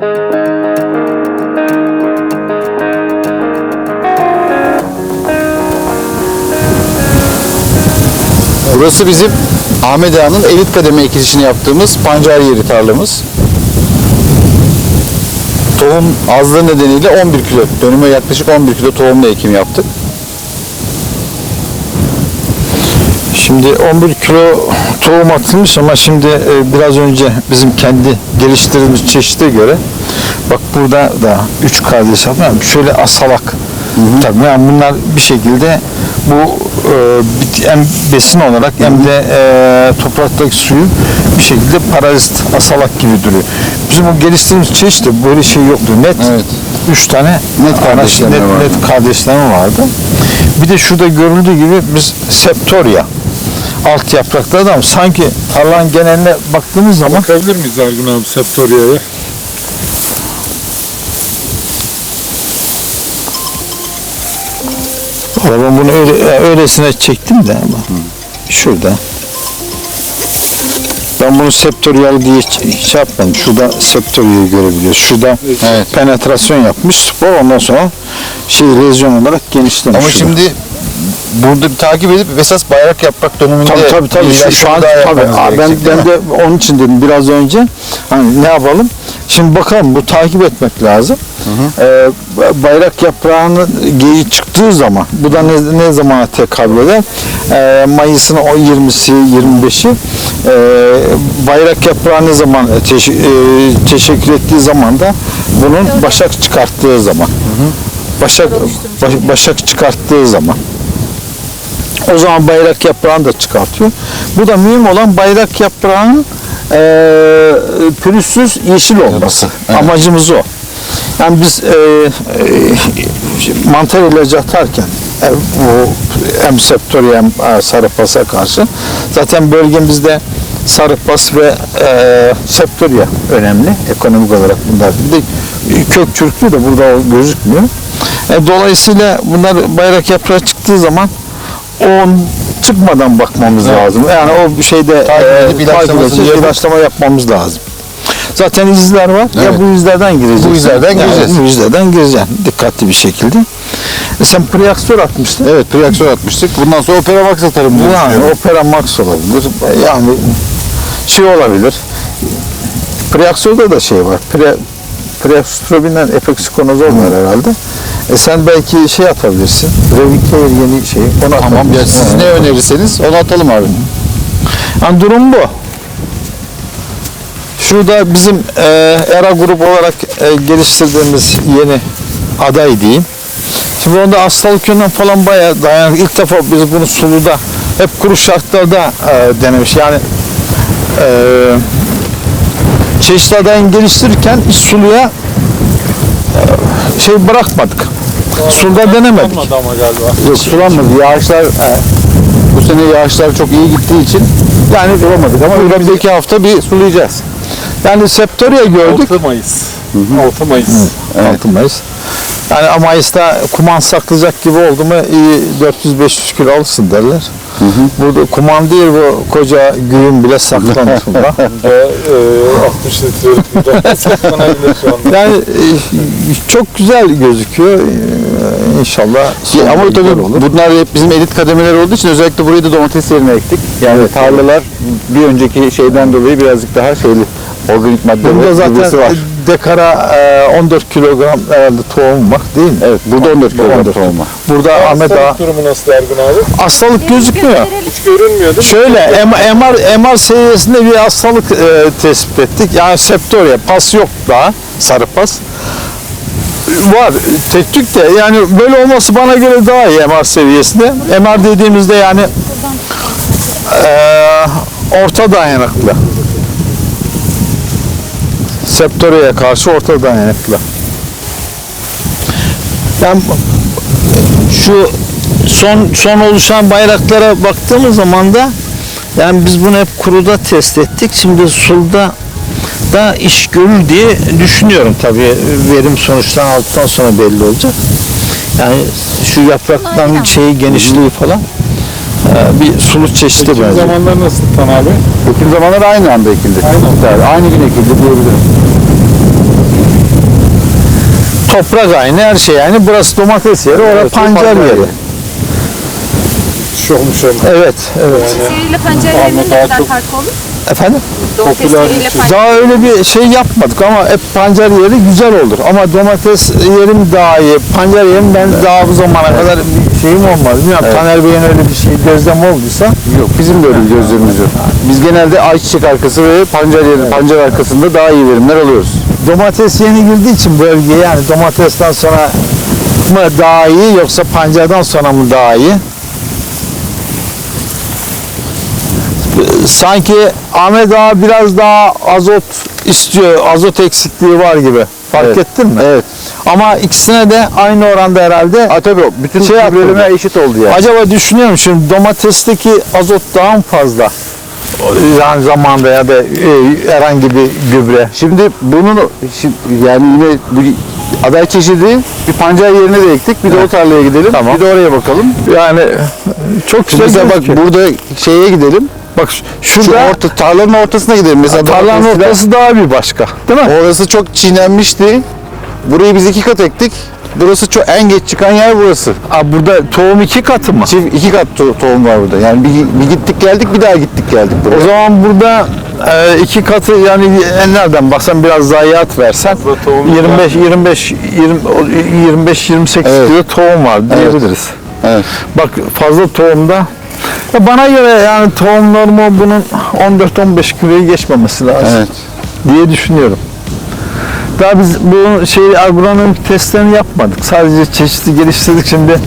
Burası bizim Ahmet Ağa'nın elit kademe ekilişini yaptığımız pancar yeri tarlamız. Tohum azlığı nedeniyle 11 kilo, dönüme yaklaşık 11 kilo tohumla ekim yaptık. Şimdi 11 kilo tohum atılmış ama şimdi e, biraz önce bizim kendi geliştirdiğimiz çeşide göre bak burada da 3 kardeş. Yani şöyle asalak. Tabii yani bunlar bir şekilde bu e, hem besin olarak hem de e, topraktaki suyu bir şekilde parazit asalak gibi duruyor. Bizim o geliştirdiğimiz çeşitde böyle şey yoktu. Net Evet. 3 tane Net kardeşlerim net, vardı. net kardeşlerim vardı. Bir de şurada görüldüğü gibi biz Septoria alt yaprakları da ama sanki tarlanın geneline baktığımız zaman Bakabilir miyiz Ergun abi Septoria'ya? Valla ben bunu öyle, öylesine çektim de ama şurada ben bunu septorial diye ç- şey yapmadım. Şurada septoria'yı görebiliyoruz. Şurada Evet. penetrasyon yapmış spor ondan sonra şey lezyon olarak genişlemiş. Ama şurada. şimdi burada bir takip edip esas bayrak yaprak döneminde Tabii tabii tabii. Şu, şu an tabii. Aa, ben, ben de onun için dedim biraz önce. Hani ne yapalım? Şimdi bakalım bu takip etmek lazım. Ee, bayrak yaprağının geyi çıktığı zaman bu da ne, ne zamana tekabül eder? Ee, Mayıs'ın o 20'si 25'i ee, bayrak yaprağı ne zaman teş- e, teşekkür ettiği zaman da bunun başak çıkarttığı zaman. Başak baş- başak çıkarttığı zaman. O zaman bayrak yaprağını da çıkartıyor. Bu da mühim olan bayrak yaprağının e, pürüzsüz yeşil olması. Evet. Amacımız o. Yani biz e, e, mantar ilacı atarken e, bu hem septoria hem sarıpasa karşı zaten bölgemizde sarıpas ve e, septoria önemli ekonomik olarak bunlar. Bir de kök çürüklüğü de burada gözükmüyor. E, dolayısıyla bunlar bayrak yaprağı çıktığı zaman o çıkmadan bakmamız lazım. Yani o şeyde Takip e, edip ilaçlamasını yapıp- ilaçlama yapmamız lazım. Zaten izler var. Evet. Ya bu izlerden gireceksin. Bu izlerden yani gireceğiz. Bu izlerden gireceksin. Dikkatli bir şekilde. E sen preaksör atmıştın. Evet priaksör atmıştık. Bundan sonra Operamax atarım diye Yani. Opera Max olabilir. Yani şey olabilir. Preaksörde de şey var. Pre, Preakstrobinden efeksikonozol var herhalde. E sen belki şey atabilirsin. Revicare yeni şey. Onu Tamam ya siz ne önerirseniz onu atalım abi. Yani durum bu. Şurada bizim e, ERA grup olarak e, geliştirdiğimiz yeni aday diyeyim. Şimdi onda hastalık yönünden falan bayağı dayanıklı. İlk defa biz bunu suluda hep kuru şartlarda e, denemiş. Yani e, çeşitli adayını geliştirirken hiç suluya e, şey bırakmadık. Suda denemedik. Ama galiba. Yok sulanmadı. Yağışlar e, Bu sene yağışlar çok iyi gittiği için yani bulamadık ama önümüzdeki hafta bir sulayacağız. yani Septoria gördük. 6 Mayıs. 6 Mayıs. Evet. 6 Mayıs. Yani ama Mayıs'ta kuman saklayacak gibi oldu mu iyi 400-500 kilo alırsın derler. Burada kuman değil bu koca güğün bile saklanır burada. Ve e, 60 litrelik bir saklanabilir şu anda. Yani e, çok güzel gözüküyor. E, İnşallah sonunda ama tabii olur. bunlar hep bizim elit kademeleri olduğu için özellikle burayı da domates yerine ektik. Yani tarlalar bir önceki şeyden dolayı birazcık daha şeyli organik madde Burada ve zaten var. dekara e, 14 kilogram herhalde tohum var değil mi? Evet burada 14 kilogram 14. tohum var. Burada Ahmet Ağa Hastalık durumu nasıl Ergun abi? hastalık gözükmüyor. Hiç görünmüyor değil mi? Şöyle MR, MR seviyesinde bir hastalık e, tespit ettik. Yani septoria, pas yok daha, sarı pas. Var, tek tük de yani böyle olması bana göre daha iyi MR seviyesinde. MR dediğimizde yani e, orta dayanıklı. Septoria'ya karşı orta dayanıklı. Yani şu son son oluşan bayraklara baktığımız zaman da yani biz bunu hep kuruda test ettik. Şimdi sulda da iş görür diye düşünüyorum tabii. Verim sonuçtan aldıktan sonra belli olacak. Yani şu yaprakların şeyi genişliği falan e, bir sulu çeşidi Ekim benziyor. zamanlar nasıl Tan abi? Ekim zamanları aynı anda ekildi. Aynı anda. Evet, aynı gün ekildi diyebilirim. toprak aynı her şey yani. Burası domates yeri, orası Evet, pancar pancar yeri. yeri. Şokmuş ama. Evet, evet. Domateseriyle pancarlarının ne daha kadar çok- farkı olur? Efendim? Domateseriyle pancar. Daha öyle bir şey yapmadık ama hep pancar yeri güzel olur. Ama domates yerim daha iyi. Pancar yerim ben daha bu zamana kadar bir şeyim olmadı. Bilmiyorum Taner Bey'in öyle bir şey gözlem olduysa. Yok bizim de öyle bir gözlemimiz yok. Biz genelde ayçiçek arkası ve pancar yeri, pancar arkasında daha iyi verimler alıyoruz. Domates yeni girdiği için bölgeye yani domatesten sonra mı daha iyi yoksa pancardan sonra mı daha iyi? Sanki Ahmet Ağa biraz daha azot istiyor. Azot eksikliği var gibi. Fark Evet. ettin mi? Evet. Ama ikisine de aynı oranda herhalde. Ha tabii o bütün Şey bölüme eşit oldu yani. Acaba düşünüyorum şimdi domatesteki azot daha mı fazla? Yani zamanda ya da e, herhangi bir gübre. Şimdi bunun şimdi yani yine bu aday çeşidi bir pancar yerine de ektik. Bir de o tarlaya gidelim. Tamam. Bir de oraya bakalım. Yani çok güzel mesela bak gözüküyor. burada şeye gidelim. Bak şu- Şu şurada orta, tarlanın ortasına gidelim. Mesela tarlanın domatesler- ortası daha bir başka. Değil mi? Orası çok çiğnenmişti. Burayı biz iki kat ektik. Burası çok en geç çıkan yer burası. Aa, burada tohum iki katı mı? Çift iki kat to- tohum var burada. Yani bir, bir gittik geldik bir daha gittik geldik buraya. O zaman burada e, iki katı yani e, nereden baksan biraz zayiat versen Fazla tohum 25 25 20 25 28 Evet. kilo tohum var diyebiliriz. Evet. Bak fazla tohumda ya bana göre yani tohum normu bunun 14-15 kiloyu geçmemesi lazım Evet. diye düşünüyorum. Daha biz bu şey agronomik testlerini yapmadık. Sadece çeşitli geliştirdik. Şimdi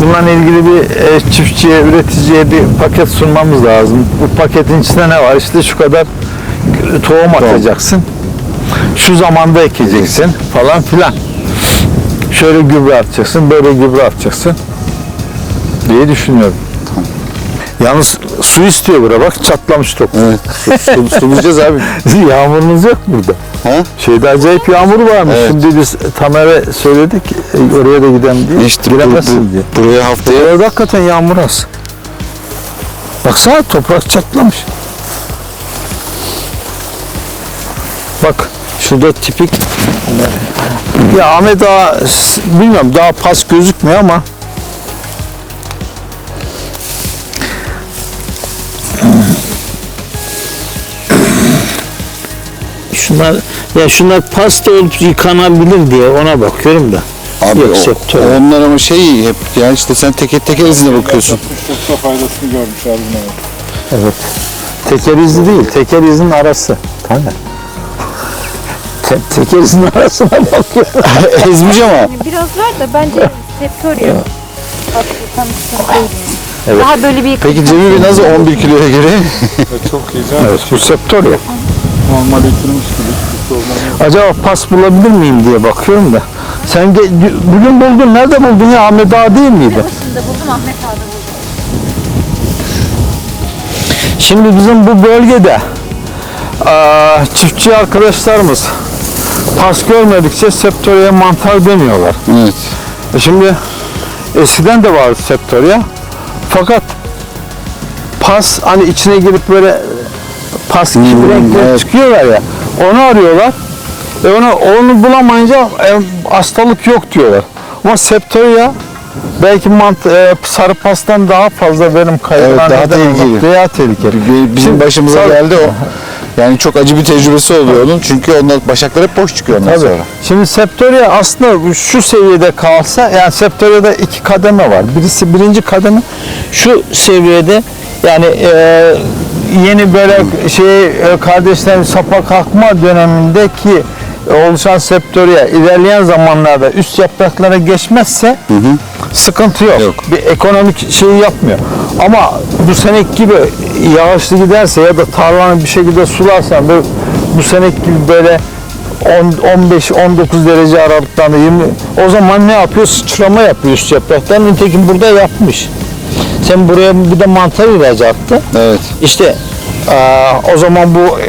bununla ilgili bir e, çiftçiye, üreticiye bir paket sunmamız lazım. Bu paketin içinde ne var? İşte şu kadar tohum atacaksın. Şu zamanda ekeceksin falan filan. Şöyle gübre atacaksın, böyle gübre atacaksın diye düşünüyorum. Yalnız su istiyor bura bak çatlamış top. Evet. Su, su, abi. Yağmurunuz yok burada. Ha? Şeyde acayip yağmur varmış. Evet. Şimdi biz Tamer'e söyledik e, oraya da gidelim diye. İşte bu, Giremezsin diye. bu, buraya haftaya Orada hakikaten yağmur az. Baksana toprak çatlamış. Bak şurada tipik ya Ahmet s- bilmiyorum daha pas gözükmüyor ama Şunlar ya şunlar pasta olup yıkanabilir diye ona bakıyorum da. abi Yok, o- sektör. onlar ama şey hep yani işte sen teker teker izine bakıyorsun. Çok da faydasını görmüş abi. evet. Teker izi değil, teker izinin arası. Taner. Te teker izinin arasına bakıyor. Ezmiş ama. Biraz var da bence tam değil yani. Daha böyle bir Peki Cemil Bey nasıl 11 kiloya göre? Ya çok iyi canım. evet, bu septor ya. Normal ekilmiş gibi. Acaba pas bulabilir miyim diye bakıyorum da. Sen bugün buldun, nerede buldun ya? Ahmet Ağa değil miydi? başında buldum Ahmet Ağa'da buldum. Şimdi bizim bu bölgede eee, çiftçi arkadaşlarımız pas görmedikçe septoriye mantar demiyorlar. Evet. E Şimdi eskiden de vardı septorya. Fakat pas hani içine girip böyle pas gibi Hmm, renkler evet. çıkıyorlar ya. Onu arıyorlar. E onu, onu bulamayınca e, hastalık yok diyorlar. Ama septorya belki mant e, sarı pastan daha fazla verim kaybına Evet, daha tehlikeli. Daha tehlikeli. Bi- Bizim Şimdi- başımıza Tabii. geldi o. Yani çok acı bir tecrübesi oluyor onun. Çünkü onlar başaklar hep boş çıkıyor ondan Tabii. sonra. Şimdi septorya aslında şu seviyede kalsa yani septoryada iki kademe var. Birisi birinci kademe şu seviyede yani e, yeni böyle şey e, kardeşlerin sapa kalkma dönemindeki oluşan septorya ilerleyen zamanlarda üst yapraklara geçmezse sıkıntı yok. Yok. Bir ekonomik şey yapmıyor. Ama bu senek gibi yağışlı giderse ya da tarlanı bir şekilde sularsan böyle bu senek gibi böyle 15-19 derece aralıklarında 20 o zaman ne yapıyor? Sıçrama yapıyor üst yapraktan. Nitekim burada yapmış. Sen buraya bir de mantar ilacı attı. Evet. İşte eee, o zaman bu e,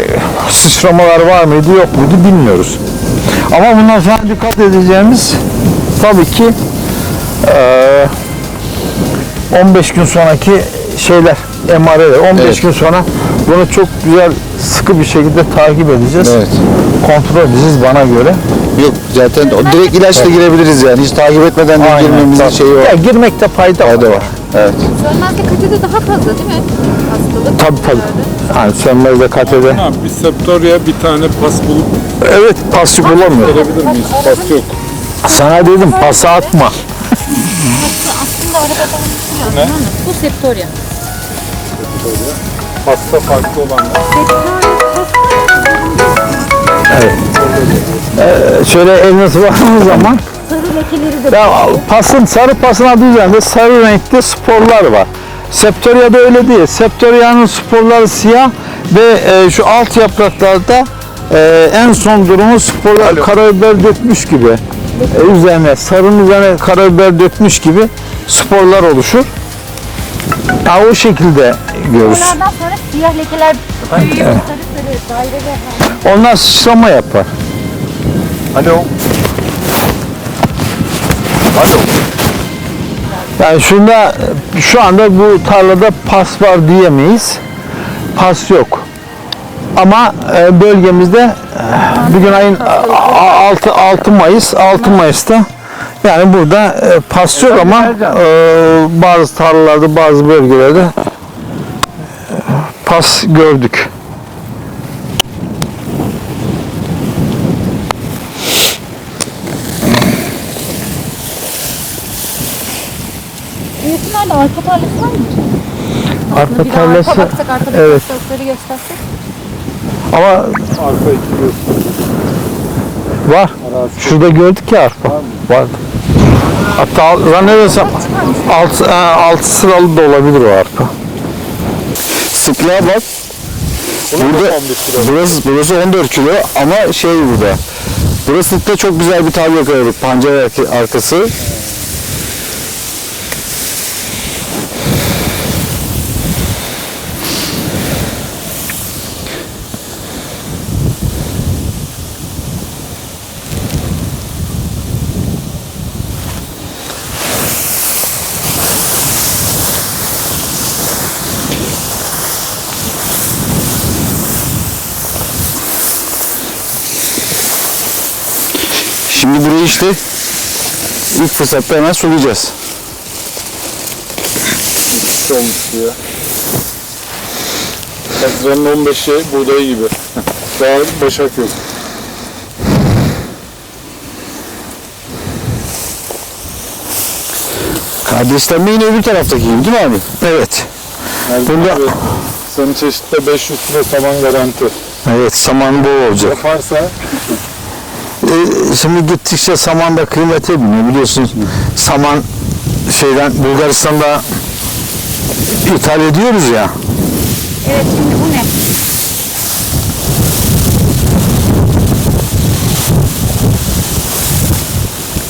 sıçramalar var mıydı yok muydu bilmiyoruz. Ama bundan sonra dikkat edeceğimiz tabii ki eee, 15 gün sonraki şeyler emareler. 15 Evet. gün sonra bunu çok güzel sıkı bir şekilde takip edeceğiz. Evet. Kontrol edeceğiz bana göre. Yok zaten direkt ilaçla girebiliriz yani. Hiç takip etmeden de girmemizin Tabii. şeyi Ya var. girmekte fayda, Fayda var. Evet. Sönmezde katede daha fazla değil mi? Hastalık. Tabii tabii. Yani sönmezde katede. Ha, bir septorya bir tane pas bulup Evet pası bulamıyor. verebilir miyiz? Pas yok. Sana dedim pası atma. Aslında arabada unutuluyor. Ne? Bu septorya. Pasta farklı olanlar. Şöyle eline sıvadığımız zaman Sarı lekeleri de ya pasın sarı pasın adı üzerinde sarı renkli sporlar var. Septorya'da öyle değil. Septorya'nın sporları siyah ve e, şu alt yapraklarda e, en son durumu sporlar karabiber dökmüş gibi. E, üzerine sarının üzerine karabiber dökmüş gibi sporlar oluşur. Ya o şekilde görürüz. Onlardan sonra siyah lekeler büyüyor. Sarı sarı daireler. Onlar sıçrama yapar. Alo. Alo. Yani şunda şu anda bu tarlada pas var diyemeyiz. Pas yok. Ama e, bölgemizde e, bugün ayın 6 6 Mayıs 6 Mayıs'ta yani burada e, pas yok ama bazı tarlalarda bazı bölgelerde pas gördük. Büyüsünler de arka tarlası var mı? Arka Bir tarlası baksak arkadaki evet. hastalıkları göstersek. ama Arka iki göz. var. Şurada gördük ya arpa. Var. Hatta zannedersem alt, altı sıralı da olabilir o arpa. Sıklığa bak. Burada, burası, burası 14 kilo ama şey burada. Burası da çok güzel bir tablo yakaladık. Pancar arka- arkası. İşte ilk fırsatta hemen sulayacağız. Olmuş ya. Haziran'ın 15'i buğdayı gibi. Daha başak yok. Kardeşlenme yine öbür taraftaki gibi değil mi abi? Evet. Yani Bunda- abi, senin çeşitte 500 kilo saman garanti. Evet saman bol olacak. Yaparsa E, şimdi gittikçe saman da kıymete biniyor biliyorsunuz. Saman şeyden Bulgaristan'da ithal ediyoruz ya. Evet şimdi bu ne?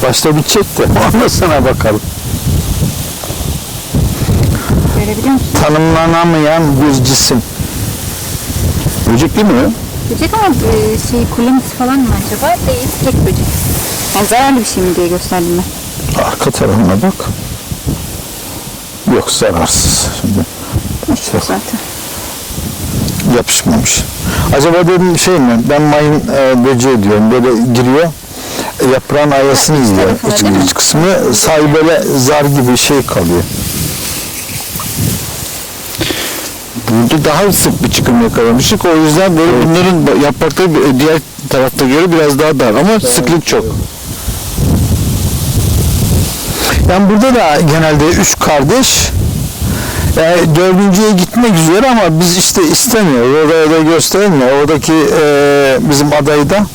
Başta bir çek de ondan sonra bakalım. Görebiliyor musun? Tanımlanamayan bir cisim. Böcek değil mi? Böcek ama e, şey kulemisi falan mı acaba? Değil. Tek böcek. Yani zararlı bir şey mi diye gösterdim ben. Arka tarafına bak. Yok zararsız. Şimdi Uçtu zaten. yapışmamış. Acaba dedim şey mi? Ben mayın e, böceği diyorum. Böyle giriyor. e, Yaprağın ayasını iç yiyor. İç, iç kısmı sahi böyle zar gibi şey kalıyor. Burada daha sık bir çıkım yakalamıştık. O yüzden böyle bunların yaprakları bir- diğer tarafta göre biraz daha dar ama sıklık çok. Yani burada da genelde üç kardeş yani dördüncüye gitmek üzere ama biz işte istemiyoruz. Oraya da gösterilmiyor. Oradaki e, bizim adayda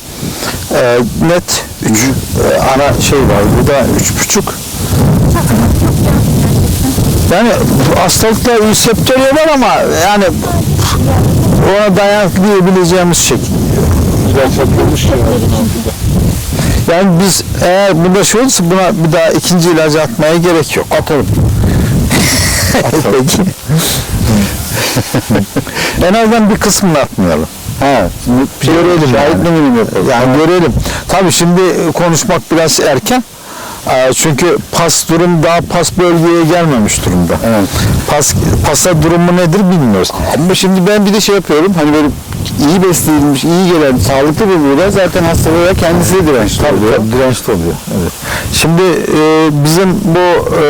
e, net üç e, ana şey var. Burada üç buçuk. Yani hastalıkta septorya var ama yani ona dayanıklayabileceğimiz şey. ilaç atılmış ya. Yani biz eğer bunda şey olursa buna bir daha ikinci ilacı atmaya gerek yok. Atalım. Peki. en azından bir kısmını atmayalım. Ha, Görelim şahit yani. Yani görelim. Tabii şimdi konuşmak biraz erken çünkü pas durum daha pas bölgeye gelmemiş durumda. Evet. Pas pasa durumu nedir bilmiyoruz. Ama şimdi ben bir de şey yapıyorum. Hani böyle iyi beslenilmiş, iyi gelen, sağlıklı bir buğday zaten hastalığa kendisi de dirençli Tabii, oluyor. tabii, dirençli oluyor. Evet. Şimdi e, bizim bu e,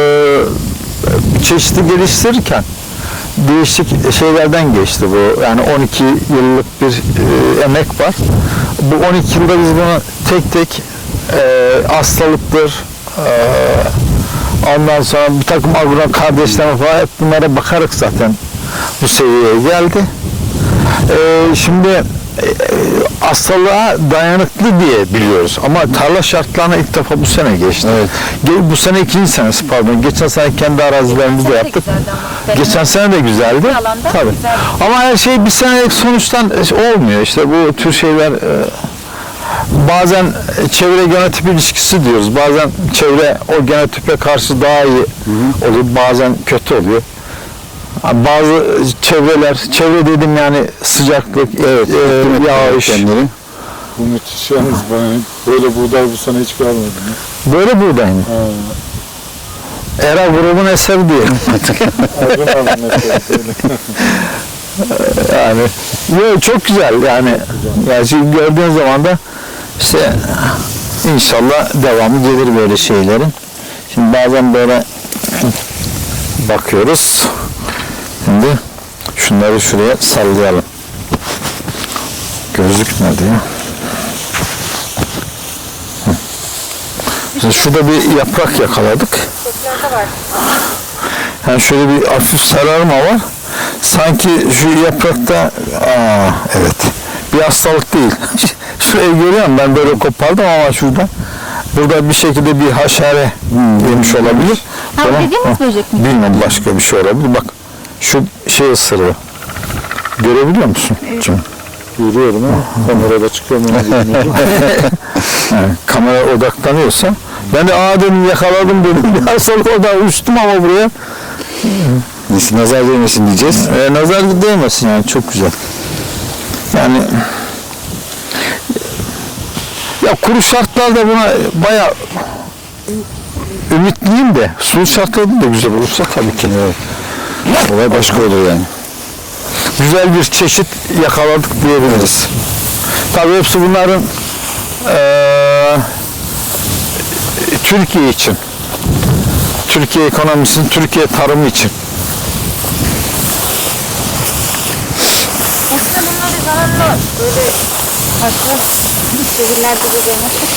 çeşidi geliştirirken değişik şeylerden geçti bu. Yani 12 yıllık bir e, emek var. Bu 12 yılda biz bunu tek tek e, hastalıktır, e, ondan sonra bir takım agro kardeşlerime falan hep bunlara bakarak zaten bu seviyeye geldi. Ee, şimdi e, hastalığa dayanıklı diye biliyoruz ama tarla şartlarına ilk defa bu sene geçti. Evet. Bu sene ikinci senesi pardon. Geçen sene kendi arazilerimizde yaptık. Geçen sene de güzeldi. Tabii. güzeldi. Ama her şey bir senelik sonuçtan e, olmuyor. İşte bu tür şeyler e, bazen çevre genotip ilişkisi diyoruz. Bazen çevre o genotipe karşı daha iyi oluyor. Bazen kötü oluyor. Bazı çevreler, çevre dedim yani sıcaklık, Evet. e, yağış. Kendileri. Bu müthiş yalnız ben böyle buğday bu sene hiç görmedim. ya. Böyle buğday mı? Ha. Era grubun eseri diyelim. Ergun böyle. yani yo, çok güzel yani. Yani şimdi gördüğün zaman da işte inşallah devamı gelir böyle şeylerin. Şimdi bazen böyle bakıyoruz. Şimdi şunları şuraya sallayalım. Gözlük nerede ya? Şimdi şurada bir yaprak yakaladık. Yani şöyle bir hafif sararma var. Sanki şu yaprakta aa evet bir hastalık değil. Şurayı görüyorum ben böyle kopardım ama şurada burada bir şekilde bir haşere yemiş olabilir. Ha, Tamam. dediğimiz Ha, böcek mi? Bilmem başka bir şey olabilir. Bak şu şey ısırıyor. Görebiliyor musun? Şimdi, Görüyorum ama kamerada çıkıyor mu bilmiyorum. yani kamera odaklanıyorsa ben de aa dedim yakaladım dedim. Bir hastalık orada uçtum ama buraya. Neyse, nazar değmesin diyeceğiz. E, nazar değmesin yani çok güzel. Yani ya kuru şartlarda buna baya ümitliyim de sulu şartlarda da güzel olursa tabii ki. Evet. Olay başka olur yani. Güzel bir çeşit yakaladık diyebiliriz. Tabii hepsi bunların eee, Türkiye için. Türkiye ekonomisinin, Türkiye tarımı için. Aslında bunları zamanla böyle farklı şehirlerde de denedik.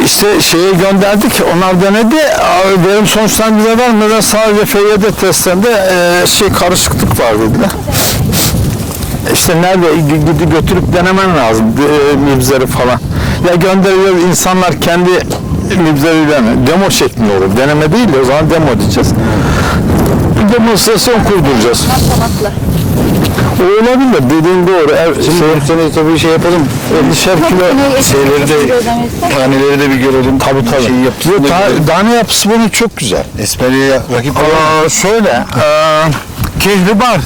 E, işte şeye gönderdik, onlar denedi. Abi Benim sonuçlarım bize vermeden sadece FYD testlerinde e, şey karışıklık var dediler. İşte nerede gidip götürüp denemen lazım e, mibzeri falan. Ya gönderiyoruz insanlar kendi mibzeriyle mi? Demo şeklinde olur. Deneme değil de o zaman demo diyeceğiz. Bir demonstrasyon kurduracağız. Matlamakla. O olabilir dediğin doğru. Er, Şimdi bu sene tabii şey yapalım. 50'şer kilo Şeyleri de, taneleri de bir görelim. Tabii tabii. Şey da ta- tane yapısı bunun çok güzel. Esperiye rakip Aa, şöyle, e, kehribar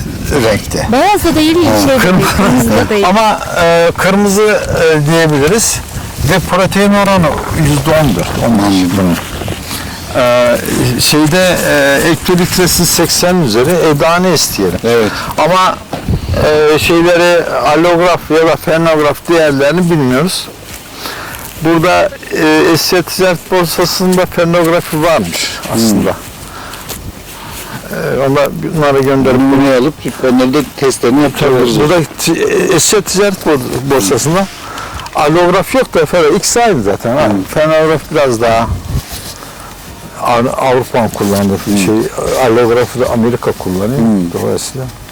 renkte. Beyaz da değil, şey kırmızı da değil. Ama e, kırmızı e, diyebiliriz. Ve protein oranı yüzde ondur. Ondan bunun. E, şeyde e, ek litresi 80 üzeri edane isteyelim. Evet. Ama e, şeyleri allograf ya da fenograf diğerlerini bilmiyoruz. Burada e, Esya Ticaret Borsası'nda fenografi varmış aslında. E, ona, bunları gönderip bunu alıp onları da testlerini yapacağız. Burada Esya Ticaret Bor- Borsası'nda allograf yok da efendim X aynı zaten. Ha. Fenograf biraz daha Av- Avrupa kullandığı şey. Allografı da Amerika kullanıyor. Dolayısıyla. Tamam.